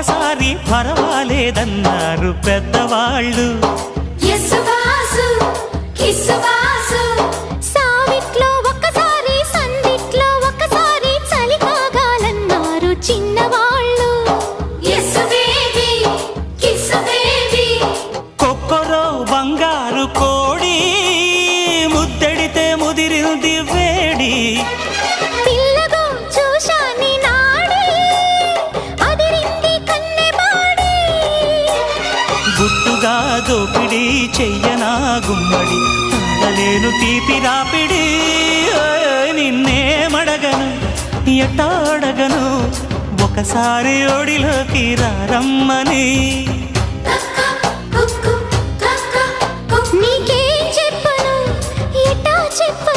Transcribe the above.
ఒక్కసారి పర్వాలేదన్నారు పెద్దవాళ్ళు. యస్సువాసు కిస్సువాసు సావిట్లో ఒక్కసారి సందిట్లో ఒక్కసారి చలి కాగాలన్నారు చిన్నవాళ్ళు. Yes baby kiss baby. కొక్కరో బంగారు కోడి ముద్దడితే ముదిరింది వేడి పిల్లగో గుట్టుగా దోపిడి చెయ్యనా గుమ్మడి ఉండలేను తీపి రాపిడి నిన్నేమడగను ఎట్టాడగను ఒకసారి ఒడిలోకి రారమ్మని. చెప్పను?